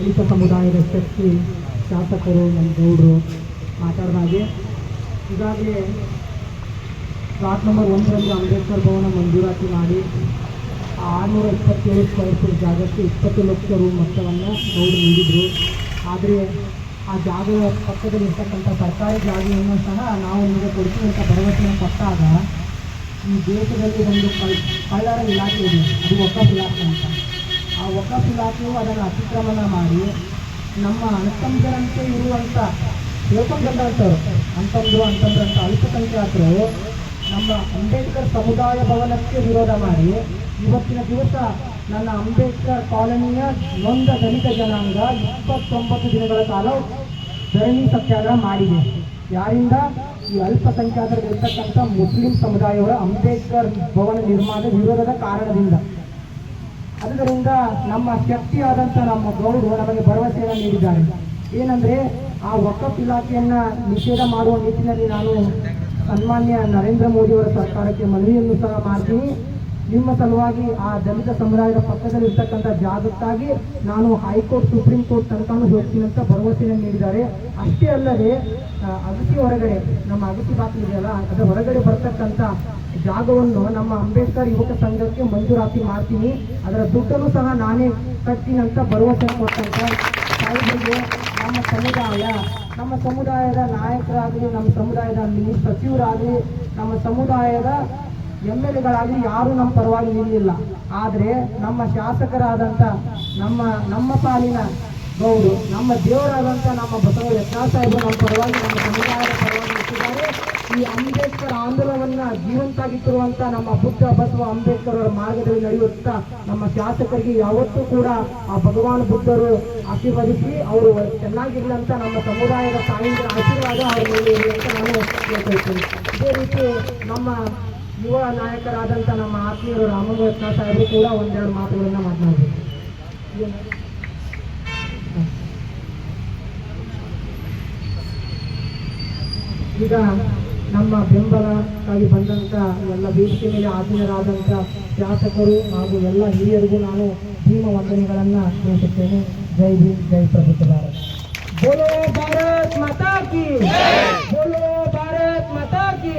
ದಲಿತ ಸಮುದಾಯದ ಶಕ್ತಿ, ಶಾಸಕರು, ನಮ್ಮ ಗೌಡರು ಮಾತಾಡಿದಾಗೆ ಈಗಾಗಲೇ ಪ್ಲಾಟ್ ನಂಬರ್ ಒಂದರಲ್ಲಿ ಅಂಬೇಡ್ಕರ್ ಭವನ ಮಂಜೂರಾತಿ ಮಾಡಿ ಆರುನೂರ ಇಪ್ಪತ್ತೇಳು ಸ್ಕ್ವೇರ್ ಫೀಟ್ ಜಾಗಕ್ಕೆ ಇಪ್ಪತ್ತು ಲಕ್ಷ ರು ಮೊತ್ತವನ್ನು ಗೌಡರು ನೀಡಿದರು. ಆದರೆ ಆ ಜಾಗದ ಪಕ್ಕದಲ್ಲಿ ಇರ್ತಕ್ಕಂಥ ಸರ್ಕಾರಿ ಜಾಗವನ್ನು ಸಹ ನಾವು ನಿಮಗೆ ಕೊಡ್ತೀವಿ ಅಂತ ಭರವಸೆಯನ್ನು ಕೊಟ್ಟಾಗ ಈ ದೇಶದಲ್ಲಿ ಒಂದು ಕಳ್ ಕಳ್ಳರ ಇಲಾಖೆ ಇದೆ. ಅದು ಹೊಸ ಇಲಾಖೆ ಅಂತ. ವಕಫ್ ಇಲಾಖೆಯು ಅದನ್ನು ಅತಿಕ್ರಮಣ ಮಾಡಿ ನಮ್ಮ ಅಣ್ಣತಮ್ಮರಂತೆ ಇರುವಂಥ ಹೇಳ್ಕೊಂಡ್ಬಂದಂಥವ್ರು ಅಂತಂದ್ರು ಅಂತಂದ್ರಂಥ ಅಂತ ಅಲ್ಪಸಂಖ್ಯಾತರು ನಮ್ಮ ಅಂಬೇಡ್ಕರ್ ಸಮುದಾಯ ಭವನಕ್ಕೆ ವಿರೋಧ ಮಾಡಿ ಇವತ್ತಿನ ದಿವಸ ನನ್ನ ಅಂಬೇಡ್ಕರ್ ಕಾಲೋನಿಯ ನೊಂದ ದಲಿತ ಜನಾಂಗ ಇಪ್ಪತ್ತೊಂಬತ್ತು ದಿನಗಳ ಕಾಲ ಧರಣಿ ಸತ್ಯಾಗ್ರಹ ಮಾಡಿದೆ. ಯಾರಿಂದ? ಈ ಅಲ್ಪಸಂಖ್ಯಾತರಿರ್ತಕ್ಕಂಥ ಮುಸ್ಲಿಂ ಸಮುದಾಯವರ ಅಂಬೇಡ್ಕರ್ ಭವನ ನಿರ್ಮಾಣ ವಿರೋಧದ ಕಾರಣದಿಂದ. ಅದರಿಂದ ನಮ್ಮ ಶಕ್ತಿಯಾದಂಥ ನಮ್ಮ ಗೌಡರು ನಮಗೆ ಭರವಸೆಯನ್ನು ನೀಡಿದ್ದಾರೆ. ಏನಂದ್ರೆ ಆ ವಕಫ್ ಇಲಾಖೆಯನ್ನು ನಿಷೇಧ ಮಾಡುವ ನಿಟ್ಟಿನಲ್ಲಿ ನಾನು ಸನ್ಮಾನ್ಯ ನರೇಂದ್ರ ಮೋದಿಯವರ ಸರ್ಕಾರಕ್ಕೆ ಮನವಿಯನ್ನು ಸಹ ಮಾಡ್ತೀನಿ. ನಿಮ್ಮ ಸಲುವಾಗಿ ಆ ದಲಿತ ಸಮುದಾಯದ ಪಕ್ಕದಲ್ಲಿ ಇರ್ತಕ್ಕಂಥ ಜಾಗಕ್ಕಾಗಿ ನಾನು ಹೈಕೋರ್ಟ್, ಸುಪ್ರೀಂ ಕೋರ್ಟ್ ತನಕನೂ ಹೋಗ್ತೀನಿ ಅಂತ ಭರವಸೆಯನ್ನು ನೀಡಿದ್ದಾರೆ. ಅಷ್ಟೇ ಅಲ್ಲದೆ ಅಗತಿ ಹೊರಗಡೆ, ನಮ್ಮ ಅಗತಿ ಬಾಕಿ ಇದೆಯಲ್ಲ, ಅದರ ಹೊರಗಡೆ ಬರ್ತಕ್ಕಂಥ ಜಾಗವನ್ನು ನಮ್ಮ ಅಂಬೇಡ್ಕರ್ ಯುವಕ ಸಂಘಕ್ಕೆ ಮಂಜೂರಾತಿ ಮಾಡ್ತೀನಿ. ಅದರ ದುಡ್ಡನ್ನು ಸಹ ನಾನೇ ಕಟ್ತೀನಿ ಅಂತ ಭರವಸೆ ಕೊಟ್ಟಂತ ಸಾಹೇಬರಿಗೆ ನಮ್ಮ ಸಮುದಾಯ, ನಮ್ಮ ಸಮುದಾಯದ ನಾಯಕರಾಗಲಿ, ನಮ್ಮ ಸಮುದಾಯದ ಮಿನಿ ಸಚಿವರಾಗಲಿ, ನಮ್ಮ ಸಮುದಾಯದ ಎಂ ಎಲ್ ಎಗಳಾಗಲಿ ಯಾರೂ ನಮ್ಮ ಪರವಾಗಿ ನಿಲ್ಲಿಲ್ಲ ಆದರೆ ನಮ್ಮ ಶಾಸಕರಾದಂಥ ನಮ್ಮ ನಮ್ಮ ಪಾಲಿನ ಗೌಡು, ನಮ್ಮ ದೇವರಾದಂಥ ನಮ್ಮ ಬಸವ ಯತ್ನಾಳ್ ಸಾಹೇಬರು ನಮ್ಮ ಪರವಾಗಿ, ನಮ್ಮ ಸಮುದಾಯದ ಪರವಾಗಿ ನಿಂತಿದ್ದಾರೆ ಈ ಅಂಬೇಡ್ಕರ್ ಆಂದೋಲನವನ್ನ ಜೀವಂತಾಗಿಟ್ಟಿರುವಂತ ನಮ್ಮ ಬುದ್ಧ ಬಸವ ಅಂಬೇಡ್ಕರ್ ಅವರ ಮಾರ್ಗದಲ್ಲಿ ನಡೆಯುತ್ತಾ ನಮ್ಮ ಶಾಸಕರಿಗೆ ಯಾವತ್ತೂ ಕೂಡ ಆ ಭಗವಾನ್ ಬುದ್ಧರು ಆಶೀರ್ವದಿಸಿ, ಅವರು ಚೆನ್ನಾಗಿರ್ಲಂತ ನಮ್ಮ ಸಮುದಾಯದ ತಾಯಿಂದ್ರ ಆಶೀರ್ವಾದ ಅವರ ಮೇಲೆ ಅಂತ ನಾನು ಇದೇ ರೀತಿ ನಮ್ಮ ಯುವ ನಾಯಕರಾದಂಥ ನಮ್ಮ ಆತ್ಮೀಯರು ಯತ್ನಾಳ್ ಸಾಹೇಬರು ಕೂಡ ಒಂದೆರಡು ಮಾತುಗಳನ್ನ ಮಾತನಾಡಬೇಕು. ಈಗ ನಮ್ಮ ಬೆಂಬಲಕ್ಕಾಗಿ ಬಂದಂತ ಎಲ್ಲ ವೇದಿಕೆ ಮೇಲೆ ಆತ್ಮೀಯರಾದಂಥ ಶಾಸಕರು ಹಾಗೂ ಎಲ್ಲ ಹಿರಿಯರಿಗೂ ನಾನು ಭೀಮ ವಂದನೆಗಳನ್ನು ತಿಳಿಸುತ್ತೇನೆ. ಜೈ ಭೀಮ್, ಜೈ ಪ್ರಭುತ್ವ ಭಾರತ. ಬೋಲೋ ಭಾರತ್ ಮಾತಾ ಕಿ ಬೋಲೋ ಭಾರತ್ ಮಾತಾ ಕಿ